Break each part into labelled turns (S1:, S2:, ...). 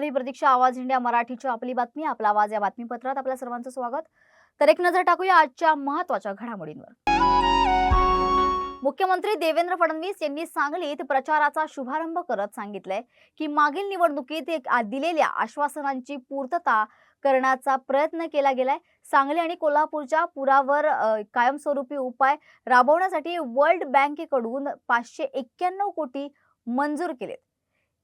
S1: नमस्कार ही प्रतीक्षा आवाज इंडिया मराठीची आपली बातमी आपला आवाज या बातमीपत्रात आपल्या सर्वांचं स्वागत. तर एक नजर टाकूया आजच्या महत्त्वाच्या घडामोडींवर. मुख्यमंत्री देवेंद्र फडणवीस यांनी सांगलीत प्रचाराचा शुभारंभ करत सांगितलंय की मागील निवडणुकीत एक दिलेल्या आश्वासनांची पूर्तता करण्याचा प्रयत्न केला गेलाय. सांगली आणि कोल्हापूरच्या पुरावर कायमस्वरूपी उपाय राबवण्यासाठी वर्ल्ड बँकेकडून पाचशे एक्क्याण्णव कोटी मंजूर केलेत.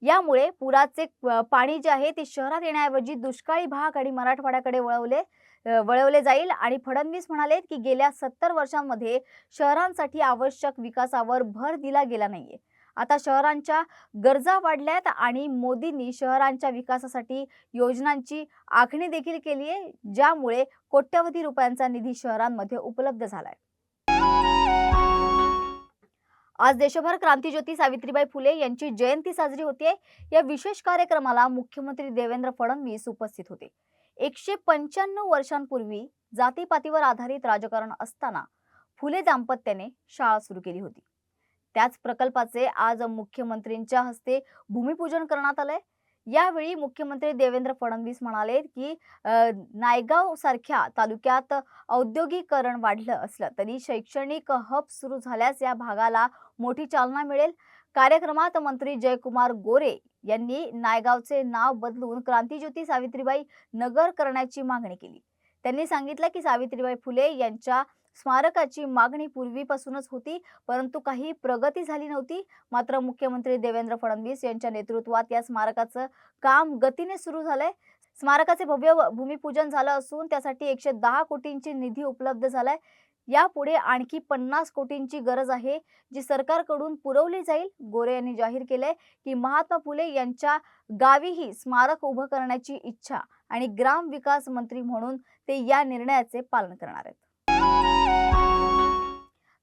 S1: यामुळे पुराचे पाणी जे आहे ते शहरात येण्याऐवजी दुष्काळी भाग आणि मराठवाड्याकडे वळवले वळवले जाईल. आणि फडणवीस म्हणाले की गेल्या सत्तर वर्षांमध्ये शहरांसाठी आवश्यक विकासावर भर दिला गेला नाहीये. आता शहरांच्या गरजा वाढल्यात आणि मोदींनी शहरांच्या विकासासाठी योजनांची आखणी देखील केली आहे ज्यामुळे कोट्यवधी रुपयांचा निधी शहरांमध्ये उपलब्ध झालाय. आज देशभर क्रांतीज्योती सावित्रीबाई फुले यांची जयंती साजरी होते या विशेष कार्यक्रमाला मुख्यमंत्री देवेंद्र फडणवीस उपस्थित होते. एकशे पंच्याण्णव वर्षांपूर्वी जातीपातीवर आधारित राजकारण असताना फुले दाम्पत्याने शाळा सुरू केली होती. त्याच प्रकल्पाचे आज मुख्यमंत्रींच्या हस्ते भूमिपूजन करण्यात आलंय. यावेळी मुख्यमंत्री देवेंद्र फडणवीस म्हणाले की नायगाव सारख्या तालुक्यात औद्योगिकरण वाढलं असलं तरी शैक्षणिक हब सुरू झाल्यास या भागाला मोठी चालना मिळेल. कार्यक्रमात मंत्री जयकुमार गोरे यांनी नायगावचे नाव बदलून क्रांतीज्योती सावित्रीबाई नगर करण्याची मागणी केली. त्यांनी सांगितलं की सावित्रीबाई फुले यांच्या स्मारकाची मागणी पूर्वीपासूनच होती परंतु काही प्रगती झाली नव्हती. मात्र मुख्यमंत्री देवेंद्र फडणवीस यांच्या नेतृत्वात या स्मारकाचं काम गतीने सुरू झालंय. स्मारकाचे भव्य भूमिपूजन झालं असून त्यासाठी एकशे दहा कोटींची निधी उपलब्ध झालाय. यापुढे आणखी पन्नास कोटींची गरज आहे जी सरकारकडून पुरवली जाईल गोरे यांनी जाहीर केलंय की महात्मा फुले यांच्या गावीही स्मारक उभं करण्याची इच्छा आणि ग्राम विकास मंत्री म्हणून ते या निर्णयाचे पालन करणार आहेत.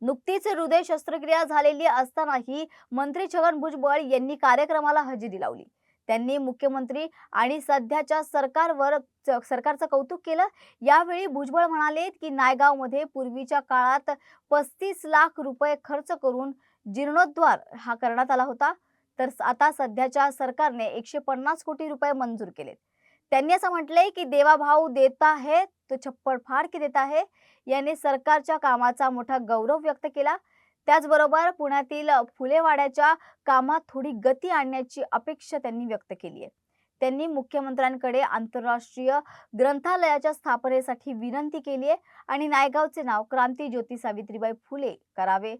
S1: नुकतीच हृदय शस्त्रक्रिया झालेली असतानाही मंत्री छगन भुजबळ यांनी कार्यक्रमाला हजेरी लावली. त्यांनी मुख्यमंत्री आणि सध्याच्या सरकारवर च- सरकारचं कौतुक केलं. यावेळी भुजबळ म्हणाले की नायगावमध्ये पूर्वीच्या काळात पस्तीस लाख रुपये खर्च करून जीर्णोद्धार हा करण्यात आला होता. तर आता सध्याच्या सरकारने एकशे पन्नास कोटी रुपये मंजूर केलेत. त्यांनी असं म्हटलंय की देवा भाऊ देता है तो छप्पड फाड की देता है याने सरकारच्या कामाचा मोठा गौरव व्यक्त केला. त्याचबरोबर पुण्यातील फुलेवाड्याच्या कामात थोडी गती आणण्याची अपेक्षा त्यांनी व्यक्त केली आहे. त्यांनी मुख्यमंत्र्यांकडे आंतरराष्ट्रीय ग्रंथालयाच्या स्थापनेसाठी विनंती केली आहे आणि नायगावचे नाव क्रांती ज्योती सावित्रीबाई फुले करावे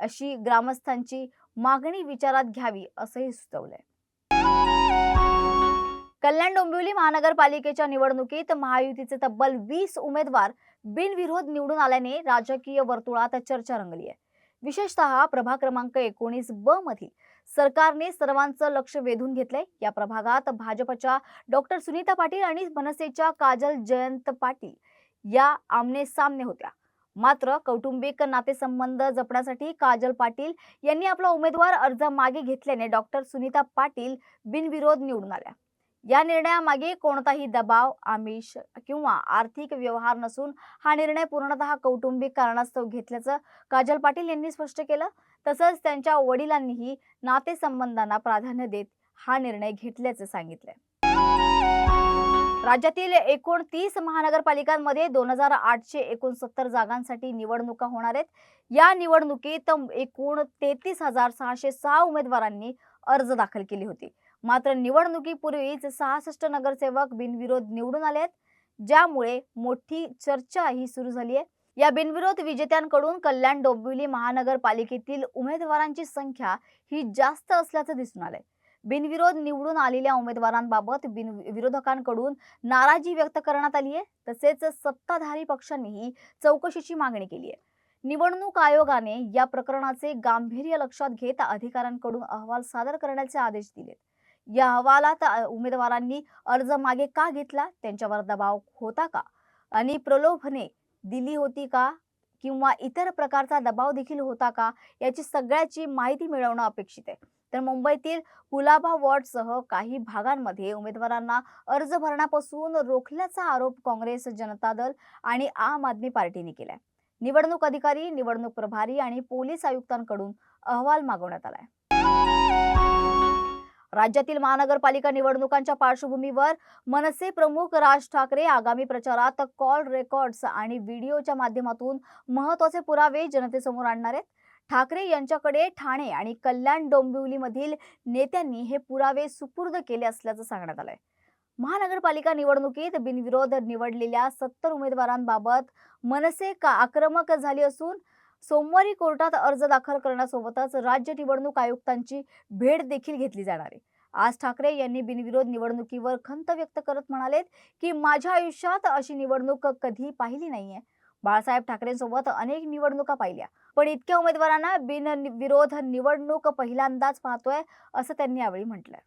S1: अशी ग्रामस्थांची मागणी विचारात घ्यावी असंही सुचवलंय. कल्याण डोंबिवली महानगरपालिकेच्या निवडणुकीत महायुतीचे तब्बल वीस उमेदवार बिनविरोध निवडून आल्याने राजकीय वर्तुळात चर्चा रंगली आहे. विशेषतः प्रभाग क्रमांक एकोणीस ब मधील सरकारने सर्वांचं लक्ष वेधून घेतलंय. या प्रभागात भाजपच्या डॉक्टर सुनीता पाटील आणि मनसेच्या काजल जयंत पाटील या आमने सामने होत्या. मात्र कौटुंबिक नातेसंबंध जपण्यासाठी काजल पाटील यांनी आपला उमेदवार अर्ज मागे घेतल्याने डॉक्टर सुनीता पाटील बिनविरोध निवडून आल्या. या निर्णयामागे कोणताही दबाव आमिष किंवा आर्थिक व्यवहार नसून हा निर्णय पूर्णतः कौटुंबिक कारणास्तव घेतल्याचं काजल पाटील यांनी स्पष्ट केलं. तसंच त्यांच्या वडिलांनीही नातेसंबंधांना प्राधान्य देत हा निर्णय घेतल्याचं सांगितलंय. राज्यातील एकूण तीस महानगरपालिकांमध्ये दोन हजार आठशे एकोणसत्तर जागांसाठी निवडणुका होणार आहेत. या निवडणुकीत एकूण तेहतीस हजार सहाशे सहा उमेदवारांनी अर्ज दाखल केली होती. मात्र निवडणुकीपूर्वीच सहासष्ट नगरसेवक बिनविरोध निवडून आले आहेत ज्यामुळे मोठी चर्चा ही सुरू झाली आहे. या बिनविरोध विजेत्यांकडून कल्याण डोंबिवली महानगरपालिकेतील उमेदवारांची संख्या ही जास्त असल्याचं दिसून आलंय. बिनविरोध निवडून आलेल्या उमेदवारांबाबत विरोधकांकडून नाराजी व्यक्त करण्यात आली आहे तसेच सत्ताधारी पक्षांनीही चौकशीची मागणी केली आहे. निवडणूक आयोगाने या प्रकरणाचे गांभीर्य लक्षात घेत अधिकाऱ्यांकडून अहवाल सादर करण्याचे आदेश दिलेत. या अहवालात उमेदवारांनी अर्ज मागे का घेतला? त्यांच्यावर दबाव होता का? आणि प्रलोभने दिली होती का? किंवा इतर प्रकारचा दबाव देखील होता का? याची सगळ्याची माहिती मिळवणं अपेक्षित आहे. तर मुंबईतील कुलाबा वॉर्डसह काही भागांमध्ये उमेदवारांना अर्ज भरण्यापासून रोखल्याचा आरोप काँग्रेस जनता दल आणि आम आदमी पार्टीने केलाय. निवडणूक अधिकारी निवडणूक प्रभारी आणि पोलीस आयुक्तांकडून अहवाल मागवण्यात आलाय. राज्यातील महानगरपालिका निवडणुकांच्या पार्श्वभूमीवर मनसे प्रमुख राज ठाकरे आगामी प्रचारात कॉल रेकॉर्ड्स आणि व्हिडिओच्या माध्यमातून महत्त्वाचे पुरावे जनतेसमोर आणणार आहेत. ठाकरे यांच्याकडे ठाणे आणि कल्याण डोंबिवलीमधील नेत्यांनी हे पुरावे सुपूर्द केले असल्याचं सांगण्यात आलंय. महानगरपालिका निवडणुकीत बिनविरोध निवडलेल्या सत्तर उमेदवारांबाबत मनसे का आक्रमक झाली असून सोमवारी कोर्टात अर्ज दाखल करण्यासोबतच राज्य निवडणूक आयुक्तांची भेट देखील घेतली जाणार आहे. आज ठाकरे यांनी बिनविरोध निवडणुकीवर खंत व्यक्त करत म्हणालेत की माझ्या आयुष्यात अशी निवडणूक कधी पाहिली नाहीये. बाळासाहेब ठाकरेंसोबत अनेक निवडणुका पाहिल्या पण इतक्या उमेदवारांना बिनविरोध निवडणूक पहिल्यांदाच पाहतोय असं त्यांनी यावेळी म्हटलंय.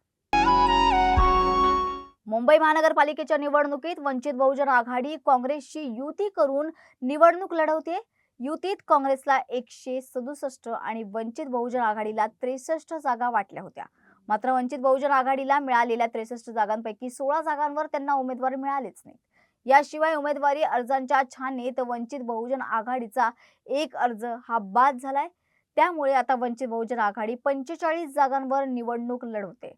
S1: मुंबई महानगरपालिकेच्या निवडणुकीत वंचित बहुजन आघाडी काँग्रेसशी युती करून निवडणूक लढवते युतीत काँग्रेसला एकशे सदुसष्ट आणि वंचित बहुजन आघाडीला त्रेसष्ट जागा वाटल्या होत्या. मात्र वंचित बहुजन आघाडीला मिळालेल्या त्रेसष्ट जागांपैकी सोळा जागांवर त्यांना उमेदवार मिळालेच नाहीत. याशिवाय उमेदवारी अर्जांच्या छाननीत वंचित बहुजन आघाडीचा एक अर्ज हा बाद झालाय. त्यामुळे आता वंचित बहुजन आघाडी पंचेचाळीस जागांवर निवडणूक लढवते.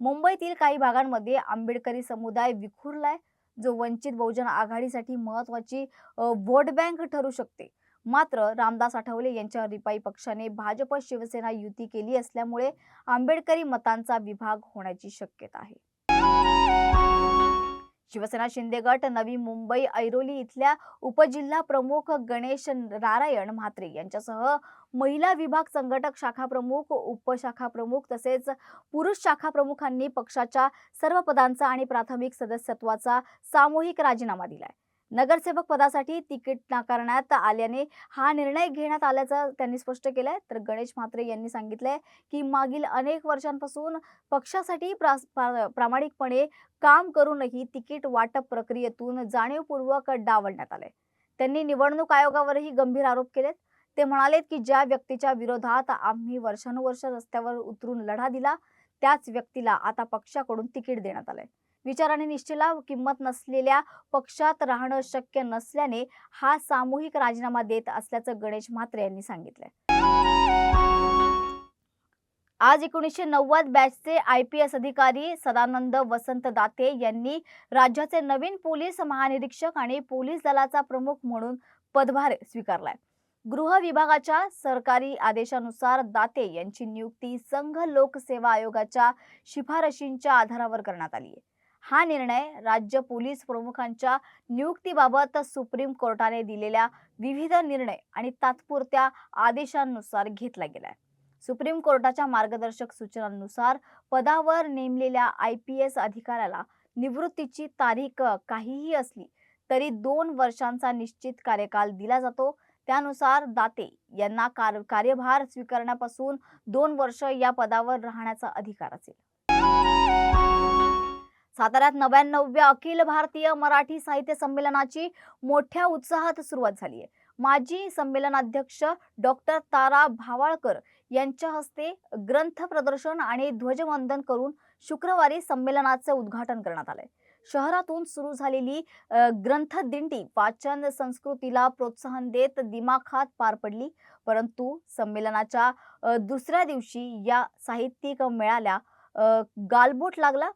S1: मुंबईतील काही भागांमध्ये आंबेडकरी समुदाय विखुरलाय जो वंचित बहुजन आघाडीसाठी महत्वाची वोट बँक ठरू शकते. मात्र रामदास आठवले यांच्या रिपाई पक्षाने भाजप शिवसेना युती केली असल्यामुळे आंबेडकरी मतांचा विभाग होण्याची शक्यता आहे. शिवसेना शिंदे गट नवी मुंबई ऐरोली इथल्या उपजिल्हा प्रमुख गणेश नारायण म्हात्रे यांच्यासह महिला विभाग संघटक शाखा प्रमुख उपशाखा प्रमुख तसेच पुरुष शाखा प्रमुखांनी पक्षाच्या सर्व पदांचा आणि प्राथमिक सदस्यत्वाचा सामूहिक राजीनामा दिलाय. नगरसेवक पदासाठी तिकीट नाकारण्यात आल्याने हा निर्णय घेण्यात आल्याचं त्यांनी स्पष्ट केलंय. तर गणेश म्हात्रे यांनी सांगितलंय की मागील अनेक वर्षांपासून पक्षासाठी प्रा- प्रामाणिकपणे काम करूनही तिकीट वाटप प्रक्रियेतून जाणीवपूर्वक डावलण्यात आले त्यांनी निवडणूक आयोगावरही गंभीर आरोप केलेत. ते म्हणालेत की ज्या व्यक्तीच्या विरोधात आम्ही वर्षानुवर्ष रस्त्यावर उतरून लढा दिला त्याच व्यक्तीला आता पक्षाकडून तिकीट देण्यात आलंय. विचाराने आणि किंमत नसलेल्या पक्षात राहणं शक्य नसल्याने हा सामूहिक राजीनामा देत असल्याचं गणेश म्हात्रे यांनी सांगितलं आज एकोणीसशे नव्वद बॅचचे आय पी एस अधिकारी सदानंद वसंत दाते यांनी राज्याचे नवीन पोलीस महानिरीक्षक आणि पोलीस दलाचा प्रमुख म्हणून पदभार स्वीकारलाय. गृह विभागाच्या सरकारी आदेशानुसार दाते यांची नियुक्ती संघ लोकसेवा आयोगाच्या शिफारशींच्या आधारावर करण्यात आली आहे हा निर्णय राज्य पोलीस प्रमुखांच्या नियुक्तीबाबत सुप्रीम कोर्टाने दिलेल्या विविध निर्णय आणि तात्पुरत्या आदेशांनुसार घेतला गेलाय. सुप्रीम कोर्टाच्या मार्गदर्शक सूचनांनुसार पदावर नेमलेल्या आय पी एस अधिकाऱ्याला निवृत्तीची तारीख काहीही असली तरी दोन वर्षांचा निश्चित कार्यकाल दिला जातो. त्यानुसार दाते यांना कार कार्यभार स्वीकारण्यापासून दोन वर्ष या पदावर राहण्याचा अधिकार असेल. साताऱ्यात नव्याण्णव्या अखिल भारतीय मराठी साहित्य संमेलनाची मोठ्या उत्साहात सुरुवात झाली आहे. माजी संमेलनाध्यक्ष डॉक्टर तारा भावाळकर यांच्या हस्ते ग्रंथ प्रदर्शन आणि ध्वजवंदन करून शुक्रवारी संमेलनाचे उद्घाटन करण्यात आलंय. शहरातून सुरू झालेली ग्रंथ दिंडी वाचन संस्कृतीला प्रोत्साहन देत दिमाखात पार पडली. परंतु संमेलनाच्या दुसऱ्या दिवशी या साहित्यिक मेळाल्या गालबोट लागला.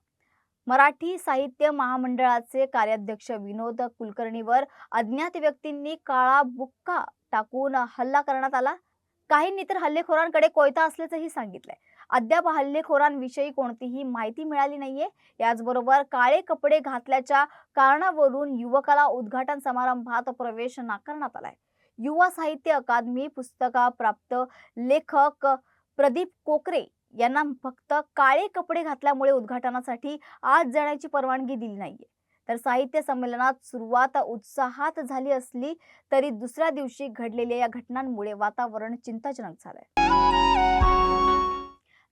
S1: मराठी साहित्य महामंडळाचे कार्याध्यक्ष विनोद कुलकर्णीवर अज्ञात व्यक्तींनी काळा बुक्का टाकून हल्ला करण्यात आला. काहींनी तर हल्लेखोरांकडे कोयता असल्याचंही सांगितलंय. अद्याप हल्लेखोरांविषयी कोणतीही माहिती मिळाली नाहीये. याचबरोबर काळे कपडे घातल्याच्या कारणावरून युवकाला उद्घाटन समारंभात प्रवेश नाकारण्यात आलाय. युवा साहित्य अकादमी पुस्तका प्राप्त लेखक प्रदीप कोकरे यांना फक्त काळे कपडे घातल्यामुळे उद्घाटनासाठी आत जाण्याची परवानगी दिली नाहीये. तर साहित्य संमेलनात सुरुवात उत्साहात झाली असली तरी दुसऱ्या दिवशी घडलेल्या या घटनांमुळे वातावरण चिंताजनक झालंय.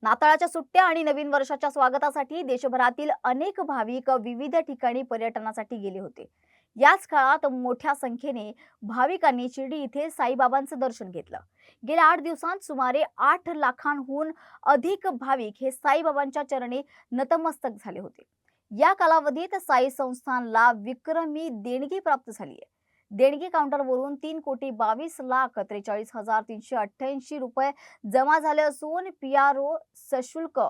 S1: नाताळाच्या सुट्ट्या आणि नवीन वर्षाच्या स्वागतासाठी देशभरातील अनेक भाविक विविध ठिकाणी पर्यटनासाठी गेले होते. याच काळात मोठ्या संख्येने भाविकांनी शिर्डी इथे साईबाबांचं दर्शन घेतलं. गेल्या आठ दिवसांत सुमारे आठ लाखांहून अधिक भाविक हे साईबाबांच्या चरणी नतमस्तक झाले होते. या कालावधीत साई संस्थानला विक्रमी देणगी प्राप्त झाली आहे. देणगी काउंटरवरून तीन कोटी बावीस लाख त्रेचाळीस हजार तीनशे अठ्ठ्याऐंशी रुपये जमा झाले असून पी आर ओ सशुल्क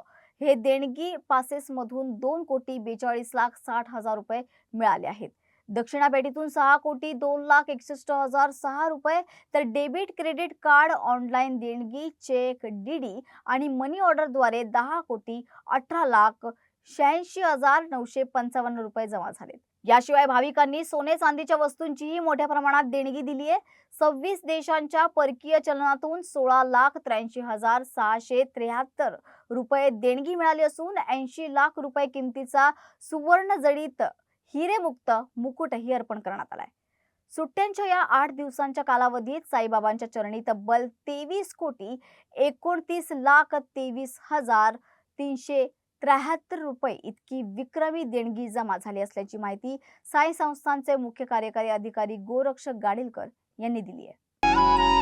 S1: हे देणगी पासेसमधून दोन कोटी बेचाळीस लाख साठ हजार रुपये मिळाले आहेत. दक्षिणा पेटीतून सहा कोटी दोन लाख एकसष्ट हजार सहा रुपये तर डेबिट क्रेडिट कार्ड ऑनलाईन देणगी चेक डीडी आणि मनी ऑर्डरद्वारे दहा कोटी अठरा लाख शहाऐंशी हजार नऊशे पंचावन्न रुपये जमा झालेत. याशिवाय भाविकांनी सोने चांदीच्या वस्तूंचीही मोठ्या प्रमाणात देणगी दिली आहे. सव्वीस देशांच्या परकीय चलनातून सोळा लाख त्र्याऐंशी हजार सहाशे त्र्याहत्तर रुपये देणगी मिळाली असून ऐंशी लाख रुपये किमतीचा सुवर्ण जडीत हिरेमुक्त मुकुटही अर्पण करण्यात आलाय. सुट्ट्यांच्या या आठ दिवसांच्या कालावधीत साईबाबांच्या चरणी तब्बल तेवीस कोटी एकोणतीस लाख तेवीस हजार तीनशे त्र्याहत्तर रुपये इतकी विक्रमी देणगी जमा झाली असल्याची माहिती साई संस्थांचे मुख्य कार्यकारी अधिकारी गोरक्षक गाडीलकर यांनी दिली आहे.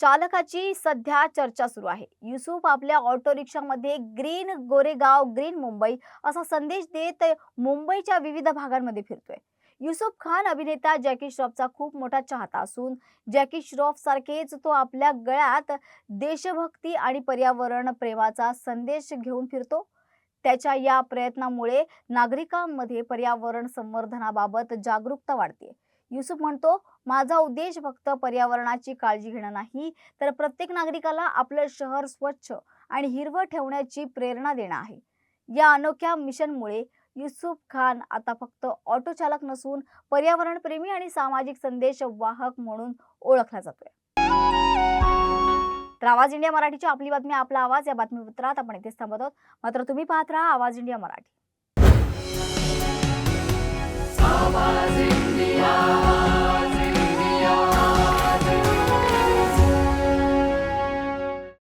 S1: चालकाची सध्या चर्चा सुरू आहे. युसुफ आपल्या ऑटो रिक्षामध्ये ग्रीन गोरेगाव ग्रीन मुंबई असा संदेश देत मुंबईच्या विविध भागांमध्ये फिरतोय. युसुफ खान अभिनेता जॅकी श्रॉफचा खूप मोठा चाहता असून जॅकी श्रॉफ सारखेच तो आपल्या गळ्यात देशभक्ती आणि पर्यावरण प्रेमाचा संदेश घेऊन फिरतो. त्याच्या या प्रयत्नामुळे नागरिकांमध्ये पर्यावरण संवर्धनाबाबत जागरूकता वाढते युसुफ म्हणतो माझा उद्देश फक्त पर्यावरणाची काळजी घेणं नाही तर प्रत्येक नागरिकाला आपलं शहर स्वच्छ आणि हिरवं ठेवण्याची प्रेरणा देणं आहे. या अनोख्या मिशनमुळे युसुफ खान आता फक्त ऑटो चालक नसून पर्यावरणप्रेमी आणि सामाजिक संदेश वाहक म्हणून ओळखला जातोय. तर आवाज इंडिया मराठीची आपली बातमी आपला आवाज या बातमीपत्रात आपण इथेच थांबत आहोत मात्र तुम्ही पाहत राहा आवाज इंडिया मराठी. the.